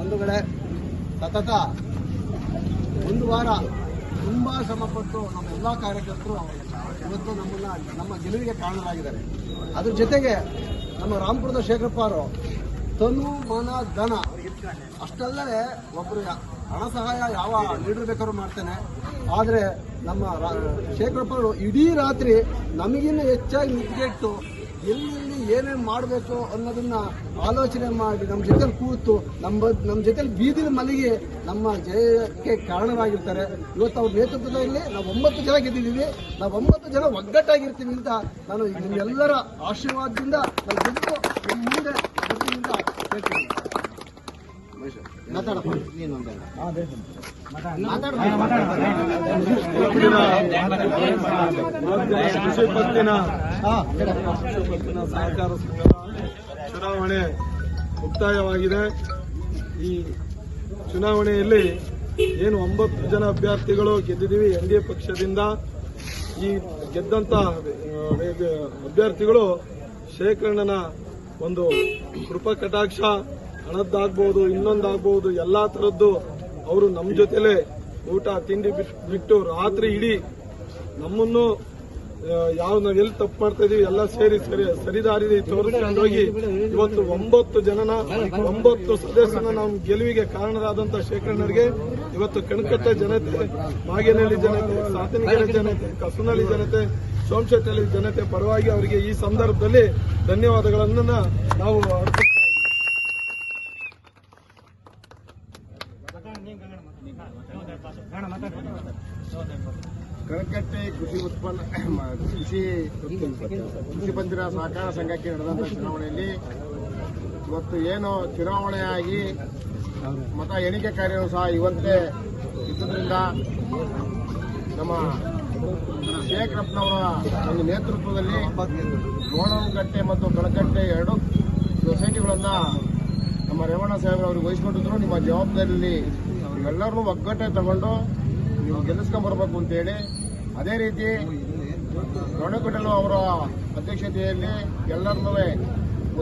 ಒಂದು ಕಡೆ ಸತತ ಒಂದು ವಾರ ತುಂಬಾ ಶ್ರಮಪಟ್ಟು ನಮ್ಮ ಎಲ್ಲ ಕಾರ್ಯಕರ್ತರು ಇವತ್ತು ನಮ್ಮನ್ನ, ನಮ್ಮ ಗೆಲುವಿಗೆ ಕಾರಣರಾಗಿದ್ದಾರೆ. ಅದ್ರ ಜೊತೆಗೆ ನಮ್ಮ ರಾಮಪುರದ ಶೇಖರಪ್ಪ ಅವರು ತನು ಮನ ಧನ ಅಷ್ಟಲ್ಲದೆ ಒಬ್ಬರು ಹಣ ಸಹಾಯ ಯಾವ ಲೀಡರ್ ಬೇಕಾದ್ರೂ ಮಾಡ್ತೇನೆ. ಆದರೆ ನಮ್ಮ ಶೇಖರಪ್ಪ ಅವರು ಇಡೀ ರಾತ್ರಿ ನಮಗಿನ್ನ ಹೆಚ್ಚಾಗಿ ನಿದ್ಗೆಟ್ಟು ಎಲ್ಲೆಲ್ಲಿ ಏನೇನು ಮಾಡಬೇಕು ಅನ್ನೋದನ್ನ ಆಲೋಚನೆ ಮಾಡಿ ನಮ್ಮ ಜೊತೆಲಿ ಕೂತು ನಮ್ಮ ನಮ್ಮ ಜೊತೆಲಿ ಬೀದಿನ ಮಲಗಿ ನಮ್ಮ ಜಯಕ್ಕೆ ಕಾರಣವಾಗಿರ್ತಾರೆ ಇವತ್ತು ಅವ್ರ ನೇತೃತ್ವದಲ್ಲಿ ನಾವು ಒಂಬತ್ತು ಜನ ಗೆದ್ದಿದ್ದೀವಿ ನಾವು ಒಂಬತ್ತು ಜನ ಒಗ್ಗಟ್ಟಾಗಿರ್ತೀವಿ ಅಂತ ನಾನು ನಿಮ್ಮೆಲ್ಲರ ಆಶೀರ್ವಾದದಿಂದ ನಾನು ಗೆದ್ದು ನಿಮ್ಮ ಮುಂದೆ ಹೇಳ್ತೀನಿ ಕೃಷಿ ಪತ್ತಿನ ಸಹಕಾರ ಸಂಘದ ಚುನಾವಣೆ ಮುಕ್ತಾಯವಾಗಿದೆ. ಈ ಚುನಾವಣೆಯಲ್ಲಿ ಏನು ಒಂಬತ್ತು ಜನ ಅಭ್ಯರ್ಥಿಗಳು ಗೆದ್ದಿದ್ದೀವಿ ಎನ್ ಡಿ ಎ ಪಕ್ಷದಿಂದ. ಈ ಗೆದ್ದಂತ ಅಭ್ಯರ್ಥಿಗಳು ಶೇಖರಣನ ಒಂದು ಕೃಪಾ ಕಟಾಕ್ಷ ಹಣದ್ದಾಗ್ಬಹುದು ಇನ್ನೊಂದಾಗ್ಬಹುದು ಎಲ್ಲಾ ತರದ್ದು ಅವರು ನಮ್ಮ ಜೊತೆಲೆ ಊಟ, ತಿಂಡಿ ಬಿಟ್- ಬಿಟ್ಟು ರಾತ್ರಿ ಇಡೀ ನಮ್ಮನ್ನು ಯಾವ ನಾವ್ ಎಲ್ಲಿ ತಪ್ಪು ಮಾಡ್ತಾ ಇದೀವಿ, ಎಲ್ಲ ಸೇರಿ ಸರಿ ಸರಿದಾರಿ ತೋರಿಸ್ಕೊಂಡು ಹೋಗಿ ಇವತ್ತು ಒಂಬತ್ತು ಜನನ, ಒಂಬತ್ತು ಸದಸ್ಯನ ನಾವು ಗೆಲುವಿಗೆ ಕಾರಣರಾದಂತ ಶೇಖರಣರಿಗೆ ಇವತ್ತು ಕಣ್ಕಟ್ಟ ಜನತೆ ಮಾಗೇನಹಳ್ಳಿ ಜನತೆ, ಸಾತನಗೆರೆ ಜನತೆ, ಕಸನಹಳ್ಳಿ ಜನತೆ ಸೋಮಶೇಟಹಳ್ಳಿ ಜನತೆ ಪರವಾಗಿ ಅವರಿಗೆ ಈ ಸಂದರ್ಭದಲ್ಲಿ ಧನ್ಯವಾದಗಳನ್ನು ನಾವು ಕಳಕಟ್ಟೆ ಕೃಷಿ ಉತ್ಪನ್ನ, ಕೃಷಿ ಕೃಷಿ ಪಂದಿರ ಸಹಕಾರ ಸಂಘಕ್ಕೆ ನಡೆದಂತ ಚುನಾವಣೆಯಲ್ಲಿ ಇವತ್ತು ಏನು ಚುನಾವಣೆಯಾಗಿ ಮತ ಎಣಿಕೆ ಕಾರ್ಯವೂ ಸಹ ಇವತ್ತೇ ಇದ್ದುದರಿಂದ ನಮ್ಮ ಶೇಖರಪ್ಪನವರ ಒಂದು ನೇತೃತ್ವದಲ್ಲಿ ಗೋಣಗಟ್ಟೆ ಮತ್ತು ಕಳಕಟ್ಟೆ ಎರಡು ಸೊಸೈಟಿಗಳನ್ನು ನಮ್ಮ ರೇವಣ್ಣ ಸಾಹೇಬ್ರು ಅವ್ರಿಗೆ ವಹಿಸ್ಕೊಂಡಿದ್ರು. ನಿಮ್ಮ ಜವಾಬ್ದಾರಿಯಲ್ಲಿ ಎಲ್ಲರನ್ನೂ ಒಗ್ಗಟ್ಟೆ ತಗೊಂಡು ನೀವು ಅಂತ ಅಂತೇಳಿ ಅದೇ ರೀತಿ ದೊಡ್ಡಕೊಟ್ಟಲು ಅವರ ಅಧ್ಯಕ್ಷತೆಯಲ್ಲಿ ಎಲ್ಲರನ್ನೂ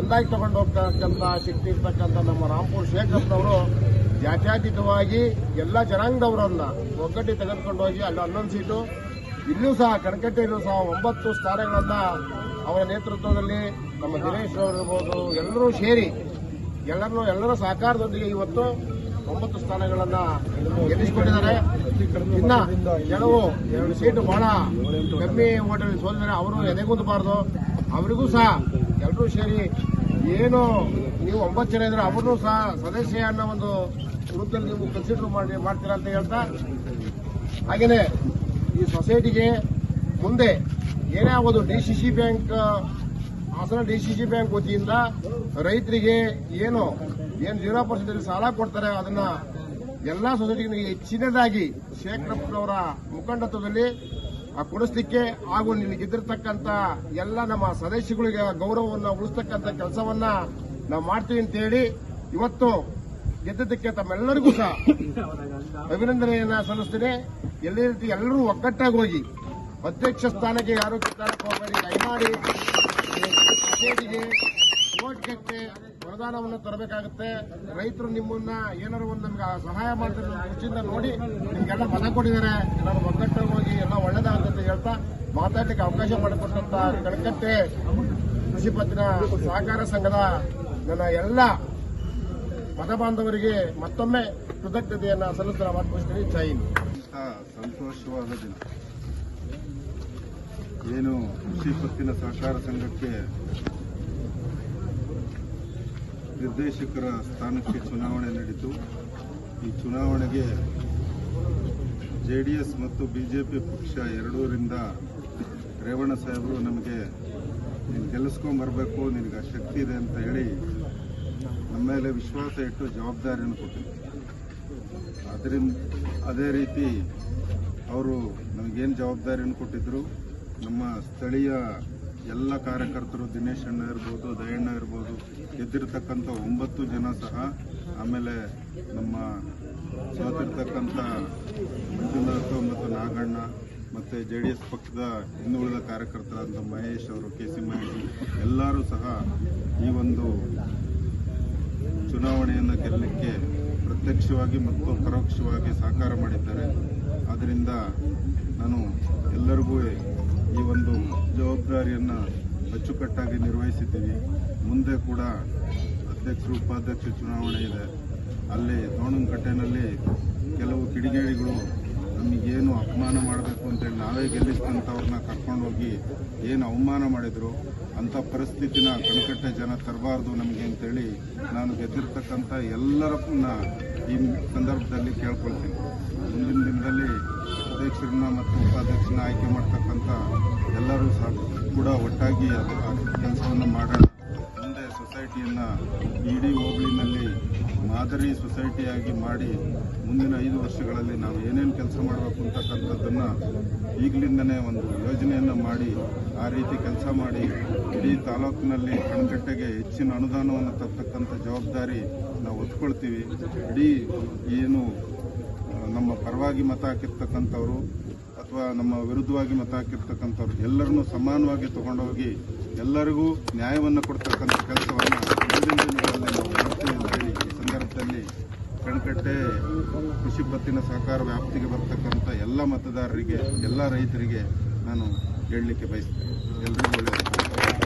ಒಂದಾಗಿ ತಗೊಂಡು ಹೋಗ್ತಕ್ಕಂಥ ಶಕ್ತಿ ಇರ್ತಕ್ಕಂಥ ನಮ್ಮ ರಾಮ್ಪುರ್ ಶೇಖರ್ನವರು ಜಾತ್ಯಾತೀತವಾಗಿ ಎಲ್ಲ ಜನಾಂಗದವರನ್ನ ಒಗ್ಗಟ್ಟಿ ತೆಗೆದುಕೊಂಡು ಹೋಗಿ ಅಲ್ಲಿ ಹನ್ನೊಂದು ಸೀಟು. ಇಲ್ಲೂ ಸಹ, ಕಣಕಟ್ಟೆಯಲ್ಲೂ ಸಹ ಒಂಬತ್ತು ಸ್ಥಾನಗಳನ್ನ ಅವರ ನೇತೃತ್ವದಲ್ಲಿ ನಮ್ಮ ದಿನೇಶ್ ಅವರು ಎಲ್ಲರೂ ಸೇರಿ ಎಲ್ಲರನ್ನೂ, ಎಲ್ಲರ ಸಹಕಾರದೊಂದಿಗೆ ಇವತ್ತು ಒಂಬತ್ತು ಸ್ಥಾನಗಳನ್ನ ಗೆಲ್ಲಿಸಿಕೊಂಡಿದ್ದಾರೆ ಇನ್ನ ಕೆಲವು ಎರಡು ಸೀಟು ಬಹಳ ಕಮ್ಮಿ ಓಟಲ್ಲಿ ಸೋಲಿದರೆ ಅವರು ಎದೆಗುಂದಬಾರ್ದು ಅವರಿಗೂ ಸಹ ಎಲ್ಲರೂ ಸೇರಿ ಏನು ನೀವು ಒಂಬತ್ತು ಜನ ಇದ್ರೆ ಅವ್ರನ್ನೂ ಸಹ ಸದಸ್ಯ ಅನ್ನೋ ಒಂದು ರೂಪದಲ್ಲಿ ನೀವು ಕನ್ಸಿಡರ್ ಮಾಡಿ ಮಾಡ್ತೀರಾ ಅಂತ ಹೇಳ್ತಾ ಹಾಗೇನೆ ಈ ಸೊಸೈಟಿಗೆ ಮುಂದೆ ಏನೇ ಆಗೋದು, D C C bank, Hassan D C C bank ವತಿಯಿಂದ ರೈತರಿಗೆ ಏನು ಏನು ಜೀರೋ ಪರ್ಸೆಂಟ್ ಸಾಲ ಕೊಡ್ತಾರೆ ಅದನ್ನ ಎಲ್ಲಾ ಸೊಸೈಟಿಗೆ ಹೆಚ್ಚಿನದಾಗಿ ಶೇಖರಪ್ಪನವರ ಮುಖಂಡತ್ವದಲ್ಲಿ ಕೊಡಿಸ್ಲಿಕ್ಕೆ ಹಾಗೂ ನಿಮಗೆ ಇದ್ದಿರ್ತಕ್ಕಂಥ ಎಲ್ಲ ನಮ್ಮ ಸದಸ್ಯಗಳಿಗೆ ಗೌರವವನ್ನು ಉಳಿಸ್ತಕ್ಕಂಥ ಕೆಲಸವನ್ನ ನಾವು ಮಾಡ್ತೀವಿ ಅಂತ ಹೇಳಿ ಇವತ್ತು ಗೆದ್ದದಕ್ಕೆ ತಮ್ಮೆಲ್ಲರಿಗೂ ಸಹ ಅಭಿನಂದನೆಯನ್ನ ಸಲ್ಲಿಸ್ತೇನೆ. ಎಲ್ಲ ರೀತಿ ಎಲ್ಲರೂ ಒಗ್ಗಟ್ಟಾಗಿ ಹೋಗಿ ಅಧ್ಯಕ್ಷ ಸ್ಥಾನಕ್ಕೆ ಯಾರು ಕೈ ಮಾಡಿ ಕಟ್ಟಿ ವರದಾನವನ್ನು ತರಬೇಕಾಗುತ್ತೆ. ರೈತರು ನಿಮ್ಮನ್ನ ಏನಾದ್ರು ಒಂದು ನಮ್ಗೆ ಸಹಾಯ ಮಾಡ್ತಾರೆ ಖುಷಿಯಿಂದ ನೋಡಿ ನಿಮ್ಗೆಲ್ಲ ಮನ ಕೊಟ್ಟಿದ್ದಾರೆ. ಎಲ್ಲರೂ ಒಗ್ಗಟ್ಟಾಗಿ ಹೋಗಿ ಎಲ್ಲ ಒಳ್ಳೇದಾಗುತ್ತೆ ಹೇಳ್ತಾ ಮಾತಾಡ್ಲಿಕ್ಕೆ ಅವಕಾಶ ಮಾಡಿಕೊಟ್ಟಂತ ಕಣಕಟ್ಟೆ ಕೃಷಿ ಪತ್ತಿನ ಸಹಕಾರ ಸಂಘದ ನನ್ನ ಎಲ್ಲ ಮತ ಬಾಂಧವರಿಗೆ ಮತ್ತೊಮ್ಮೆ ಕೃತಜ್ಞತೆಯನ್ನ ಸಲ್ಲಿಸಲು ಮಾಡ್ಕೊಳ್ತೀನಿ ಜೈ ಸಂತೋಷವಾದ ದಿನ. ಏನು ಕೃಷಿ ಪತ್ತಿನ ಸಹಕಾರ ಸಂಘಕ್ಕೆ ನಿರ್ದೇಶಕರ ಸ್ಥಾನಕ್ಕೆ ಚುನಾವಣೆ ನಡೀತು. ಈ ಚುನಾವಣೆಗೆ ಜೆ ಡಿ ಎಸ್ ಮತ್ತು ಬಿಜೆಪಿ ಪಕ್ಷ ಎರಡೂರಿಂದ ರೇವಣ್ಣ ಸಾಹೇಬರು ನಮಗೆ ನೀನು ಗೆಲ್ಲಿಸ್ಕೊಂಬರ್ಬೇಕು ನಿನಗೆ ಶಕ್ತಿ ಇದೆ ಅಂತ ಹೇಳಿ ನಮ್ಮ ಮೇಲೆ ವಿಶ್ವಾಸ ಇಟ್ಟು ಜವಾಬ್ದಾರಿಯನ್ನು ಕೊಟ್ಟಿದ್ದರು ಅದರಿಂದ ಅದೇ ರೀತಿ ಅವರು ನಮಗೇನು ಜವಾಬ್ದಾರಿಯನ್ನು ಕೊಟ್ಟಿದ್ದರು ನಮ್ಮ ಸ್ಥಳೀಯ ಎಲ್ಲ ಕಾರ್ಯಕರ್ತರು ದಿನೇಶ್ ಅಣ್ಣ ಇರ್ಬೋದು, ದಯಣ್ಣ ಇರ್ಬೋದು ಗೆದ್ದಿರ್ತಕ್ಕಂಥ ಒಂಬತ್ತು ಜನ ಸಹ ಆಮೇಲೆ ನಮ್ಮ ಸೋತಿರ್ತಕ್ಕಂಥ ಮಂಜುನಾಥ್ ಮತ್ತು ನಾಗಣ್ಣ ಮತ್ತು ಜೆ ಡಿ ಎಸ್ ಪಕ್ಷದ ಹಿಂದುಳಿದ ಕಾರ್ಯಕರ್ತರಾದಂಥ ಮಹೇಶ್ ಅವರು, ಕೆ ಸಿ ಮಹೇಶ್ ಎಲ್ಲರೂ ಸಹ ಈ ಒಂದು ಚುನಾವಣೆಯನ್ನು ಗೆಲ್ಲಲಿಕ್ಕೆ ಪ್ರತ್ಯಕ್ಷವಾಗಿ ಮತ್ತು ಪರೋಕ್ಷವಾಗಿ ಸಹಕಾರ ಮಾಡಿದ್ದಾರೆ. ಆದ್ದರಿಂದ ನಾನು ಎಲ್ಲರಿಗೂ ಈ ಒಂದು ಜವಾಬ್ದಾರಿಯನ್ನು ಅಚ್ಚುಕಟ್ಟಾಗಿ ನಿರ್ವಹಿಸಿದ್ದೀವಿ. ಮುಂದೆ ಕೂಡ ಅಧ್ಯಕ್ಷರು ಉಪಾಧ್ಯಕ್ಷ ಚುನಾವಣೆ ಇದೆ. ಅಲ್ಲಿ ದೋಣಂಕಟ್ಟೆನಲ್ಲಿ ಕೆಲವು ಕಿಡಿಗೇಡಿಗಳು ನಮಗೇನು ಅಪಮಾನ ಮಾಡಬೇಕು ಅಂತೇಳಿ ನಾವೇ ಗೆಲ್ಲಿಸಿದಂಥವ್ರನ್ನ ಕರ್ಕೊಂಡೋಗಿ ಏನು ಅವಮಾನ ಮಾಡಿದ್ರು, ಅಂಥ ಪರಿಸ್ಥಿತಿನ ಕಣಕಟ್ಟೆ ಜನ ತರಬಾರ್ದು ನಮಗೆ ಅಂತೇಳಿ ನಾನು ಗೆದ್ದಿರ್ತಕ್ಕಂಥ ಎಲ್ಲರನ್ನ ಈ ಸಂದರ್ಭದಲ್ಲಿ ಕೇಳ್ಕೊಳ್ತೀನಿ. ಮುಂದಿನ ದಿನದಲ್ಲಿ ಅಧ್ಯಕ್ಷರನ್ನ ಮತ್ತು ಉಪಾಧ್ಯಕ್ಷರನ್ನ ಆಯ್ಕೆ ಮಾಡ್ತಕ್ಕಂಥ ಎಲ್ಲರೂ ಸಹ ಕೂಡ ಒಟ್ಟಾಗಿ ಕೆಲಸವನ್ನು ಮಾಡೋಣ ಮುಂದೆ ಸೊಸೈಟಿಯನ್ನು ಇಡೀ ಹೋಬಳಿನಲ್ಲಿ ಮಾದರಿ ಸೊಸೈಟಿಯಾಗಿ ಮಾಡಿ ಮುಂದಿನ ಐದು ವರ್ಷಗಳಲ್ಲಿ ನಾವು ಏನೇನು ಕೆಲಸ ಮಾಡಬೇಕು ಅಂತಕ್ಕಂಥದ್ದನ್ನು ಈಗಲಿಂದನೇ ಒಂದು ಯೋಜನೆಯನ್ನು ಮಾಡಿ ಆ ರೀತಿ ಕೆಲಸ ಮಾಡಿ ಇಡೀ ತಾಲೂಕಿನಲ್ಲಿ ಕಣ್ಗಟ್ಟೆಗೆ ಹೆಚ್ಚಿನ ಅನುದಾನವನ್ನು ತರ್ತಕ್ಕಂಥ ಜವಾಬ್ದಾರಿ ನಾವು ಒತ್ಕೊಳ್ತೀವಿ ಇಡೀ ಏನು ನಮ್ಮ ಪರವಾಗಿ ಮತ ಹಾಕಿರ್ತಕ್ಕಂಥವ್ರು ಅಥವಾ ನಮ್ಮ ವಿರುದ್ಧವಾಗಿ ಮತ ಹಾಕಿರ್ತಕ್ಕಂಥವ್ರು ಎಲ್ಲರನ್ನೂ ಸಮಾನವಾಗಿ ತಗೊಂಡೋಗಿ ಎಲ್ಲರಿಗೂ ನ್ಯಾಯವನ್ನು ಕೊಡ್ತಕ್ಕಂಥ ಕೆಲಸವನ್ನು ಮುಂದಿನ ದಿನಗಳಲ್ಲಿ ನಾವು ಮಾಡ್ತೀವಿ ಅಂತೇಳಿ ಈ ಸಂದರ್ಭದಲ್ಲಿ ಕಣಕಟ್ಟೆ ಕೃಷಿ ಪತ್ತಿನ ಸಹಕಾರ ವ್ಯಾಪ್ತಿಗೆ ಬರ್ತಕ್ಕಂಥ ಎಲ್ಲ ಮತದಾರರಿಗೆ, ಎಲ್ಲ ರೈತರಿಗೆ ನಾನು ಹೇಳಲಿಕ್ಕೆ ಬಯಸ್ತೇನೆ. ಎಲ್ಲರಿಗೂ ಒಳ್ಳೆಯದು